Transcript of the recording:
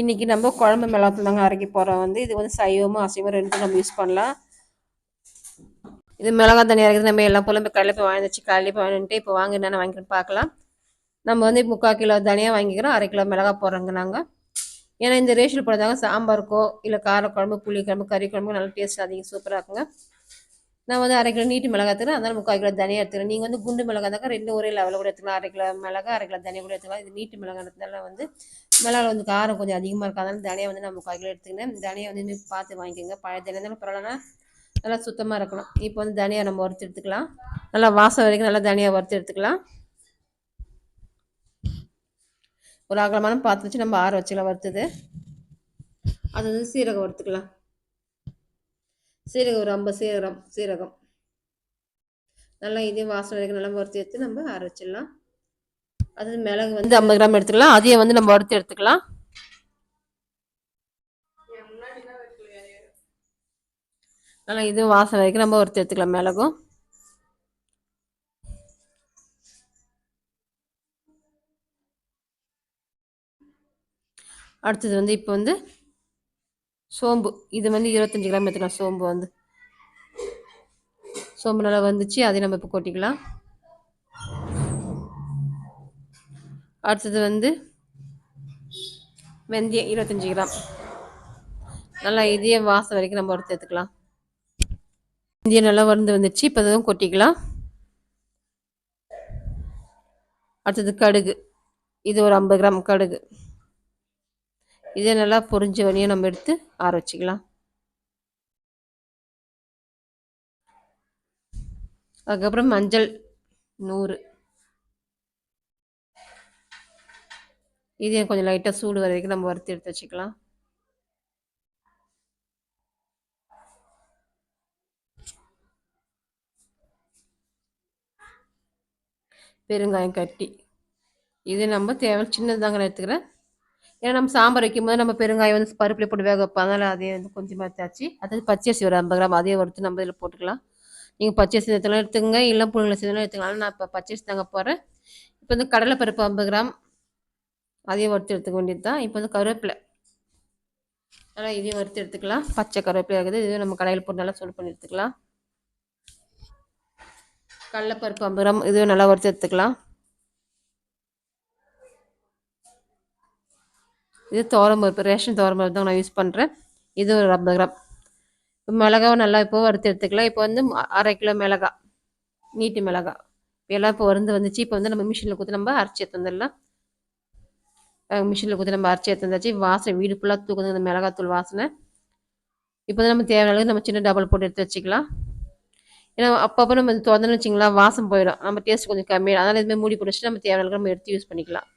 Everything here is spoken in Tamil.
இன்றைக்கி நம்ம குழம்பு மிளகாத்தூள் தாங்க அரைக்க போகிறோம் வந்து இது வந்து சைவமும் அசைவம் ரெண்டும் நம்ம யூஸ் பண்ணலாம். இது மிளகா தண்ணி அரைக்கிறது நம்ம எல்லாம் போல கடையில் போய் வாங்கி வச்சு கடையில் போய் வாங்கிட்டு இப்போ வாங்க என்னென்ன வாங்கிட்டு பார்க்கலாம். நம்ம வந்து முக்கால் கிலோ தனியாக வாங்கிக்கிறோம். அரை கிலோ மிளகா போடுறோங்க நாங்கள் ஏன்னா இந்த ரேஷன் போடுறதாங்க சாம்பாருக்கோ இல்லை காரக்குழம்பு புளி குழம்பு கறி குழம்பு நல்லா டேஸ்ட் அதிகம் சூப்பராக இருக்குங்க. நான் வந்து அரை கிலோ நீட்டு மிளகா எடுத்துக்கிறேன். அதனால் முக்கால் கிலோ தனியாக எடுத்துக்கிறேன். நீங்கள் வந்து குண்டு மிளகா தாக்கா ரெண்டு ஒரே லெவலில் கூட எடுத்துக்கலாம். அரை கிலோ மிளகா அரை கிலோ தனியாக கூட எடுத்துக்கலாம். இது நீட்டு மிளகா எடுத்ததால வந்து மிளகாவில் வந்து காரம் கொஞ்சம் அதிகமாக இருக்கும். அதனால் தனியாக வந்து நான் முக்கால் கிலோ எடுத்துக்கினேன் தனியாக வந்து பார்த்து வாங்கிக்கோங்க. பழைய தனியாக இருந்தாலும் பரவாயில்லனா நல்லா சுத்தமாக இருக்கணும். இப்போ வந்து தனியாக நம்ம வறுத்து எடுத்துக்கலாம். நல்லா வாசம் வரைக்கும் நல்லா தனியாக வறுத்து எடுத்துக்கலாம். ஒரு அகலமான பார்த்து வச்சு நம்ம ஆற வச்சுக்கலாம் வறுத்துது. அது வந்து சீரகம் வறுத்துக்கலாம். சீரகம் ஒரு ஐம்பது சீரகம் சீரகம். நல்லா இதே வாசனை வரைக்கும் நல்லா வறுத்து எடுத்து நம்ம அரைச்சிடலாம். அது மிளகு வந்து ஐம்பது கிராம் எடுத்துக்கலாம். அதையும் வந்து நம்ம வறுத்து எடுத்துக்கலாம். நல்லா இதுவும் வாசனை வரைக்கும் நம்ம வறுத்து எடுத்துக்கலாம் மிளகும். அடுத்தது வந்து இப்போ வந்து சோம்பு. இது வந்து இருபத்தஞ்சி கிராம் எடுத்துக்கலாம். சோம்பு வந்து. சோம்பு நல்லா வந்துச்சு. அதையும் நம்ம இப்போ கொட்டிக்கலாம். அடுத்தது வந்து வெந்தயம் இருபத்தஞ்சி கிராம். நல்லா இதையும் வாசம் வரைக்கும் நம்ம எடுத்து எடுத்துக்கலாம். வெந்தயம் நல்லா வருந்து வந்துச்சு. இப்போ அதுவும் கொட்டிக்கலாம். அடுத்தது கடுகு. இது ஒரு ஐம்பது கிராம் கடுகு. இதை நல்லா பொறிஞ்ச வழியும் நம்ம எடுத்து ஆற வச்சுக்கலாம். அதுக்கப்புறம் மஞ்சள் நூறு. இதையும் கொஞ்சம் லைட்டாக சூடு வர வரைக்கும் நம்ம வறுத்து எடுத்து வச்சுக்கலாம். பெருங்காயம் கட்டி. இது நம்ம தேவை சின்னதாங்க நான் எடுத்துக்கிறேன். ஏன்னா நம்ம சாம்பார் வைக்கும் போது நம்ம பெருங்காயம் வந்து பருப்பில் போட்டு வேக வைப்போம். அதனால் அதே வந்து கொஞ்சமாக தேய்ச்சி அதாவது பச்சரிசி ஒரு ஐம்பது கிராம் அதே வறுத்து நம்ம இதில் போட்டுக்கலாம். நீங்கள் பச்சரிசி எடுத்துக்கலாம் எடுத்துக்கங்க. இல்லை புழுங்களை சேர்த்துலாம் எடுத்துக்கலாம் நான் இப்போ பச்சரிசி தாங்க போகிறேன் இப்போ வந்து கடலைப்பருப்பு ஐம்பது கிராம் அதையும் வறுத்து எடுத்துக்க வேண்டியது தான் இப்போ வந்து கருவேப்பிலை. நல்லா இதையும் வறுத்து எடுத்துக்கலாம். பச்சை கருவேப்பிலை இருக்குது. இதுவும் நம்ம கடையில் போட்டு நல்லா சூடு பண்ணி எடுத்துக்கலாம். கடலைப்பருப்பு ஐம்பது கிராம் இதுவும் நல்லா வறுத்து எடுத்துக்கலாம். இது பருப்பு ரேஷன் பருப்பு தான் நான் யூஸ் பண்ணுறேன் இது ஒரு ஐம்பது கிராம். இப்போ மிளகாவை நல்லா இப்போ வறுத்து எடுத்துக்கலாம். இப்போ வந்து அரை கிலோ மிளகா நீட்டு மிளகா. எல்லாம் இப்போ வருந்து வந்துச்சு. இப்போ வந்து நம்ம மிஷினில் கொடுத்து நம்ம அரைச்சி எடுத்துடலாம் மிஷினில் கொடுத்து நம்ம அரைச்சி எடுத்து வாசனை வீடு ஃபுல்லாக தூக்குது. அந்த மிளகாத்தூள் வாசனை. இப்போ வந்து நம்ம தேவையான அளவுக்கு நம்ம சின்ன டபுள் போட்டு எடுத்து வச்சுக்கலாம். ஏன்னா அப்பப்போ நம்ம திறந்துன்னு வச்சிங்களா வாசம் போயிடும். நம்ம டேஸ்ட் கொஞ்சம் கம்மியாக அதனால் இதுமாதிரி மூடி பிடிச்சிட்டு நம்ம தேவையான நம்ம எடுத்து யூஸ் பண்ணிக்கலாம்.